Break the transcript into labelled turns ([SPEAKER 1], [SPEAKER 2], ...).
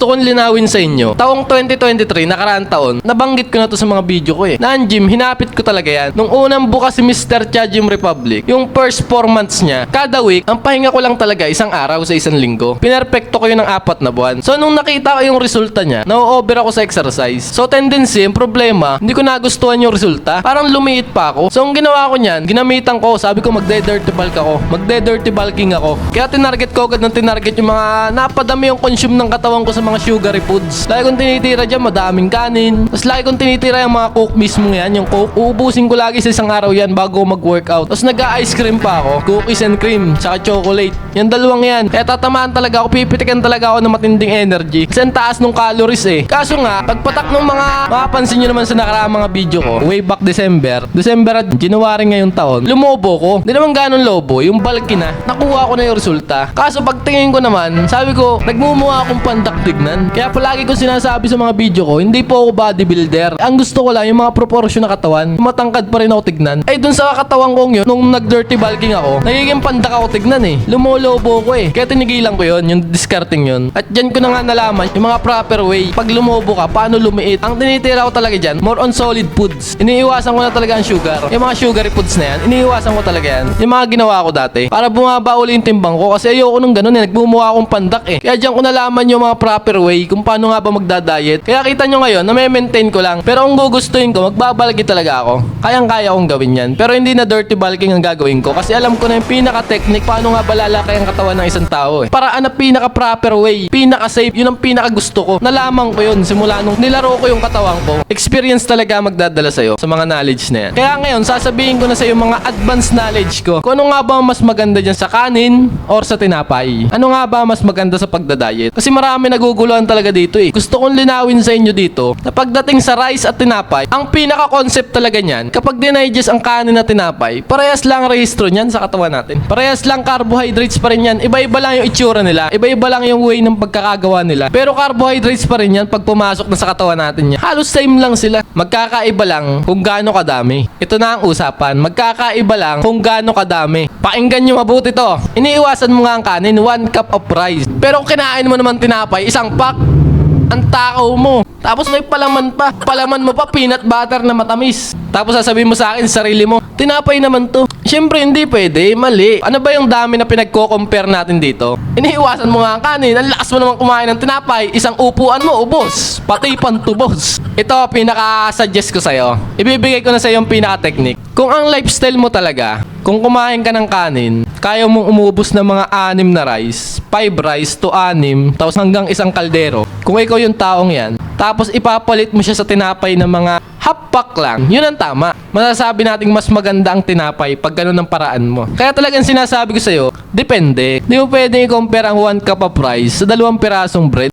[SPEAKER 1] Gusto kong linawin sa inyo. Taong 2023, nakaraan taon, nabanggit ko na to sa mga video ko eh. Naan gym, hinapit ko talaga yan. Nung unang bukas si Mr. Cha Gym Republic, yung first 4 months niya, kada week, ang pahinga ko lang talaga isang araw sa isang linggo. Pinerpekto ko yun ng apat na buwan. So nung nakita ko yung resulta niya, na-over ako sa exercise. So tendency, yung problema, hindi ko nagustuhan yung resulta. Parang lumiit pa ako. So ang ginawa ko niyan, ginamitan ko, sabi ko magde-dirty bulk ako. Magde-dirty bulking ako. Kaya tinarget ko agad ng tinarget yung mga napadami yung consume ng katawan ko sa mga sugary foods. Lagi kong tinitira dyan, madaming kanin. Tapos lagi kong tinitira yung mga coke mismo yan, yung coke. Uubusin ko lagi sa isang araw yan bago mag-workout. Tapos nag-ice cream pa ako. Cookies and cream, tsaka chocolate. Yan dalawang yan. Kaya tatamaan talaga ako, pipitikan talaga ako ng matinding energy. Kasi ang taas nung calories eh. Kaso nga, pagpatak ng mga, mapapansin nyo naman sa nakaraang mga video ko, way back December, December at January ngayong taon, lumobo ko. Hindi naman ganun lobo, yung bulky na, nakuha ko na yung resulta. Kaso pagtingin ko naman, sabi ko, nagmumuha akong pandak tignan. Kaya palagi ko sinasabi sa mga video ko, hindi po ako bodybuilder. Ang gusto ko lang, yung mga proportion na katawan, matangkad pa rin ako tignan. Ay dun sa katawan kong yun, nung nag-dirty bulking ako, nagiging pandak ako tignan eh. Lumolobo ko eh. Kaya tinigilan ko yun, yung discarding yun. At dyan ko na nga nalaman, yung mga proper way, pag lumobo ka, paano lumiit. Ang tinitira ko talaga dyan, more on solid foods. Iniiwasan ko na talaga ang sugar. Yung mga sugary foods na yan, iniiwasan ko talaga yan. Yung mga ginawa ko dati, para bumaba uli yung timbang ko, kasi ayoko nung ganun eh, nagbumuha akong pandak eh. Kaya dyan ko nalaman yung mga proper way, kung paano nga ba magda-diet. Kaya kita nyo ngayon, na maintain ko lang. Pero kung gugustuhin ko, magbabalagi talaga ako. Kayang-kaya kong gawin yan. Pero hindi na dirty bulking ang gagawin ko. Kasi alam ko na yung pinaka-technique, paano nga ba lalaki ang katawan ng isang tao eh. Paraan na pinaka-proper way, pinaka-safe, yun ang pinaka-gusto ko. Nalaman ko yun simula nung nilaro ko yung katawan ko. Experience talaga magdadala sa'yo sa mga knowledge na yan. Kaya ngayon, sasabihin ko na sa'yo mga advanced knowledge ko. Kung ano nga ba mas maganda dyan sa kanin or sa tinapay. Ano nga ba mas maganda sa pagdadayet? Kasi marami naguguluhan talaga dito eh. Gusto kong linawin sa inyo dito na pagdating sa rice at tinapay, ang pinaka-concept talaga niyan, kapag dinigest ang kanin at tinapay, parehas lang ang rehistro niyan sa katawan natin. Parehas lang carbohydrates pa rin yan. Iba-iba lang yung itsura nila. Iba-iba lang yung way ng pagkakagawa nila. Pero carbohydrates pa rin yan pag pumasok na sa katawan natin yan. Halos same lang sila. Magkakaiba lang kung gaano kadami. Ito na ang usapan. Magkakaiba lang kung gaano kadami. Pakinggan nyo mabuti to. Iniiwasan mo nga ang kanin, one cup of rice. Pero kung kinain mo naman tinapay, isang pack, ang takaw mo. Tapos may palaman pa. Palaman mo pa peanut butter na matamis. Tapos sasabihin mo sa akin sa sarili mo, tinapay naman to. Siyempre hindi pwede, mali. Ano ba yung dami na pinagko-compare natin dito? Iniiwasan mo nga ang kanin, ang lakas mo naman kumain ng tinapay, isang upuan mo, ubos. Pati pantubos. Ito, pinaka-suggest ko sa'yo. Ibibigay ko na sa'yo yung pinaka-technique. Kung ang lifestyle mo talaga, kung kumain ka ng kanin, kaya mong umubos ng mga anim na rice, 5 rice to anim, tapos hanggang isang kaldero. Kung ikaw yung taong yan, tapos ipapalit mo siya sa tinapay ng mga half pack lang, yun ang tama. Masasabi nating mas maganda ang tinapay pag ganun ang paraan mo. Kaya talagang sinasabi ko sa'yo, depende. Di mo pwedeng i-compare ang 1 cup of rice sa dalawang pirasong bread.